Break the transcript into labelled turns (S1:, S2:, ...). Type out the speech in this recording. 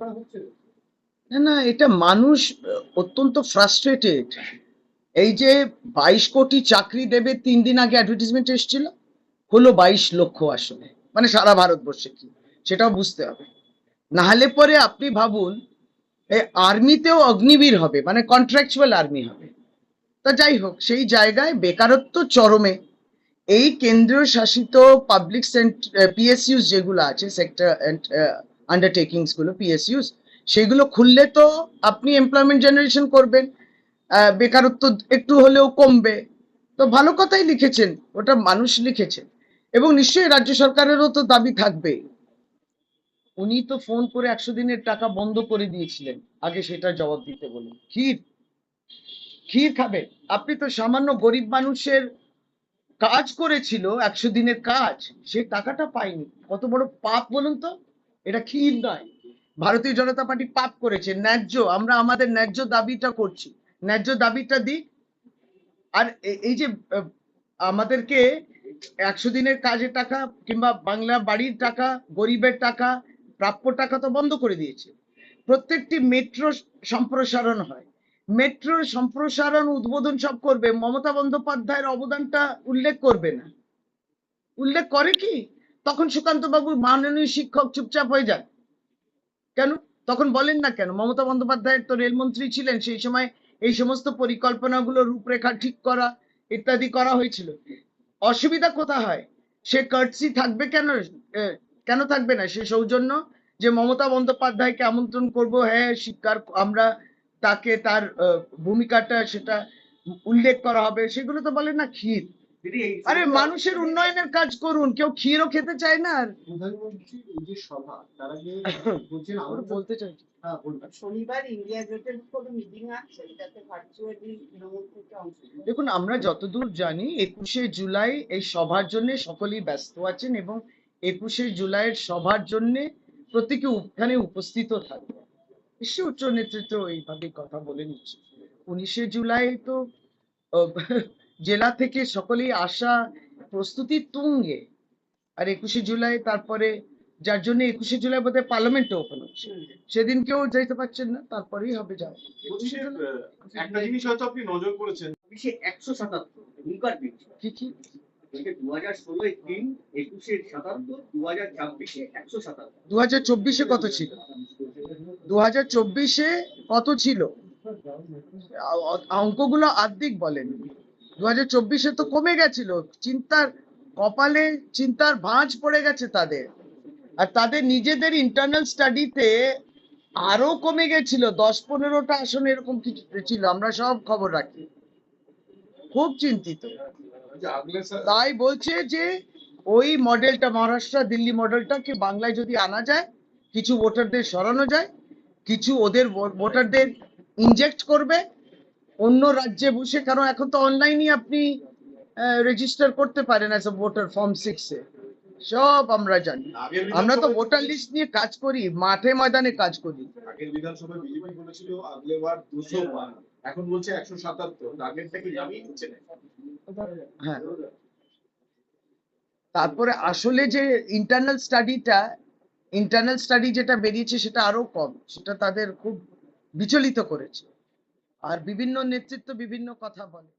S1: করা হচ্ছে?
S2: না না, এটা মানুষ অত্যন্ত ফ্রাস্ট্রেটেড এই যে বাইশ কোটি চাকরি দেবে তিন দিন আগে অ্যাডভার্টিজমেন্ট এসেছিল, হলো বাইশ লক্ষ আসলে মানে সারা ভারতবর্ষে কি? সেটাও বুঝতে হবে। নাহলে পরে আপনি ভাবুন এই আর্মিতেও অগ্নিবীর হবে মানে কন্ট্রাকচুয়াল আর্মি হবে। তা যাই হোক, সেই জায়গায় বেকারত্ব চরমে। এই কেন্দ্রীয় শাসিত পাবলিক পিএসইউস যেগুলো আছে সেক্টর আন্ডারটেকিংসগুলো পিএসইউস সেগুলো খুললে তো আপনি এমপ্লয়মেন্ট জেনারেশন করবেন। বেকারত্ব একটু হলেও কমবে। তো ভালো কথাই লিখেছেন, ওটা মানুষ লিখেছেন এবং নিশ্চয়ই রাজ্য সরকারেরও তো দাবি থাকবে। উনি তো ফোন করে একশো দিনের টাকা বন্ধ করে দিয়েছিলেন, আগে সেটা জবাব দিতে বলুন। ক্ষীর ক্ষীর খাবেন আপনি তো সামান্য গরিব মানুষের কাজ করেছিল, একশো দিনের কাজ সেই টাকাটা পাইনি কত বড় পাপ বলুন তো? এটা ক্ষীর নয়। ভারতীয় জনতা পার্টি পাপ করেছে, ন্যায্য, আমরা আমাদের ন্যায্য দাবিটা করছি। ন্যায্য দাবিটা দিক। আর এই যে আমাদেরকে একশো দিনের কাজের টাকা কিংবা বাংলা বাড়ির টাকা, গরিবের টাকা, প্রাপ্য টাকা তো বন্ধ করে দিয়েছে। প্রত্যেকটি মেট্রো সম্প্রসারণ হয়। মেট্রোর সম্প্রসারণ উদ্বোধন সব করবে, মমতা বন্দ্যোপাধ্যায়ের অবদানটা উল্লেখ করবে না। উল্লেখ করে কি? তখন সুকান্ত বাবু মাননীয় শিক্ষক চুপচাপ হয়ে যান। কেন? তখন বলেন না কেন? মমতা বন্দ্যোপাধ্যায় তো রেলমন্ত্রী ছিলেন, সেই সময় এই সমস্ত পরিকল্পনাগুলো রূপরেখা ঠিক করা, ইত্যাদি করা হয়েছিল। অসুবিধা কোথা হয়? সে কার্টসি থাকবে কেন? কেন থাকবে না? সে সৌজন্য যে মমতা বন্দ্যোপাধ্যায়কে আমন্ত্রণ করব হ্যাঁ স্বীকার আমরা তাকে তার ভূমিকাটা সেটা উল্লেখ করা হবে, সেগুলো তো বলে না, ক্ষীর। আরে মানুষের উন্নয়নের কাজ করুন কেউ ক্ষীরও খেতে চায় না আর।
S1: যে সভা তার আগে বলছেন
S2: বলতে চাইছি
S1: হ্যাঁ
S3: শনিবার ইন্ডিয়া গেটের কোনো মিটিং আছে যাতে ভার্চুয়ালি তৃণমূল থেকে অংশ
S2: দেখুন আমরা যতদূর জানি একুশে জুলাই এই সভার জন্য সকলেই ব্যস্ত আছেন এবং একুশে জুলাইয়ের সভার জন্য প্রত্যেকে ওখানে উপস্থিত থাকবে বিশ্ব উচ্চ নেতৃত্ব এইভাবে কথা বলে নিচ্ছে। উনিশে জুলাই তো জেলা থেকে সকলেই আসা প্রস্তুতি তুঙ্গে। আর একুশে জুলাই তারপরে যার জন্য একুশে জুলাই বোধহয় পার্লামেন্টে ওপেন হচ্ছে। সেদিন কেউ যাইতে পারছেন না তারপরেই হবে যাওয়া।
S4: পঁচিশের একটা জিনিস হয়তো আপনি নজর করেছেন।
S5: চব্বিশে একশো সাতাত্তর
S2: কি কি?
S5: দু হাজার
S2: চব্বিশে কত ছিল? দু হাজার চব্বিশে কত ছিল? অঙ্কগুলো আর্ধেক বলেন। দু হাজার চব্বিশে তো কমে গেছিল। চিন্তার কপালে চিন্তার ভাঁজ পড়ে গেছে তাদের। আর তাদের নিজেদের ইন্টারনাল স্টাডিতে আরও কমে গেছিল। দশ পনেরোটা আসন এরকম কিছু ছিল, আমরা সব খবর রাখি। খুব চিন্তিত। তাই বলছে যে ওই মডেলটা মহারাষ্ট্র দিল্লি মডেলটাকে বাংলায় যদি আনা যায়, কিছু ভোটারদের সরানো যায়, কিছু ওদের ভোটারদের ইনজেক্ট করবে অন্য রাজ্যে বসে কারণ এখন তো অনলাইনই আপনি রেজিস্টার করতে পারেন অ্যাজ ভোটার ফর্ম সিক্সে সব আমরা জানি। আমরা তো ভোটার লিস্ট নিয়ে কাজ করি মাঠে ময়দানে কাজ করি।
S4: আগের বিধানসভায় বিজেপি বলেছিল আগলেবার দুশো এখন বলছে একশো সাতাত্তর। আগের থেকে জামিয়ে নিচ্ছে না
S2: হ্যাঁ। তারপরে আসলে যে ইন্টারনাল স্টাডিটা ইন্টারনাল স্টাডি যেটা বেরিয়েছে সেটা আরও কম সেটা তাদের খুব বিচলিত করেছে। আর বিভিন্ন নেতৃত্ব বিভিন্ন কথা বলে।